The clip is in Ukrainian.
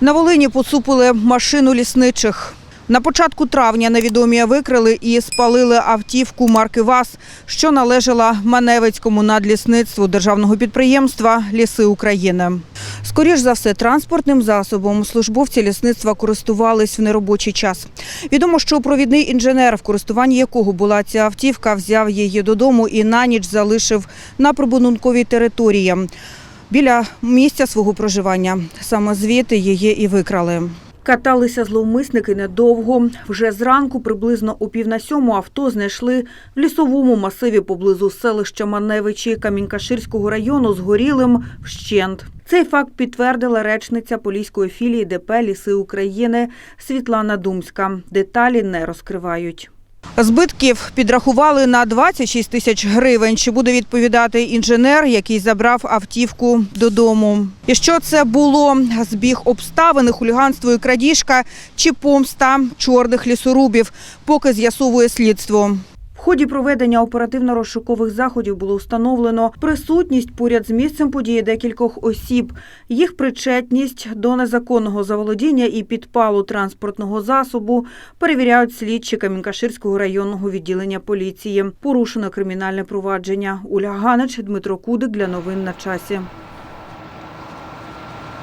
На Волині поцупили машину лісничих. На початку травня невідомі викрили і спалили автівку марки ВАЗ, що належала Маневицькому надлісництву державного підприємства Ліси України. Скоріш за все, транспортним засобом службовці лісництва користувались в неробочий час. Відомо, що провідний інженер, в користуванні якого була ця автівка, взяв її додому і на ніч залишив на прибудинковій території біля місця свого проживання. Саме звідти її і викрали. Каталися зловмисники недовго. Вже зранку, приблизно о пів на сьому, авто знайшли в лісовому масиві поблизу селища Маневичі Камінькаширського району згорілим вщент. Цей факт підтвердила речниця поліської філії ДП «Ліси України Світлана Думська. Деталі не розкривають. Збитків підрахували на 26 тисяч гривень. Чи буде відповідати інженер, який забрав автівку додому? І що це було? Збіг обставини, хуліганство і крадіжка чи помста чорних лісорубів, поки з'ясовує слідство. Ході проведення оперативно-розшукових заходів було встановлено присутність поряд з місцем події декількох осіб, їх причетність до незаконного заволодіння і підпалу транспортного засобу перевіряють слідчі Камінкаширського районного відділення поліції. Порушено кримінальне провадження. Уля Ганич, Дмитро Кудик для новин на часі.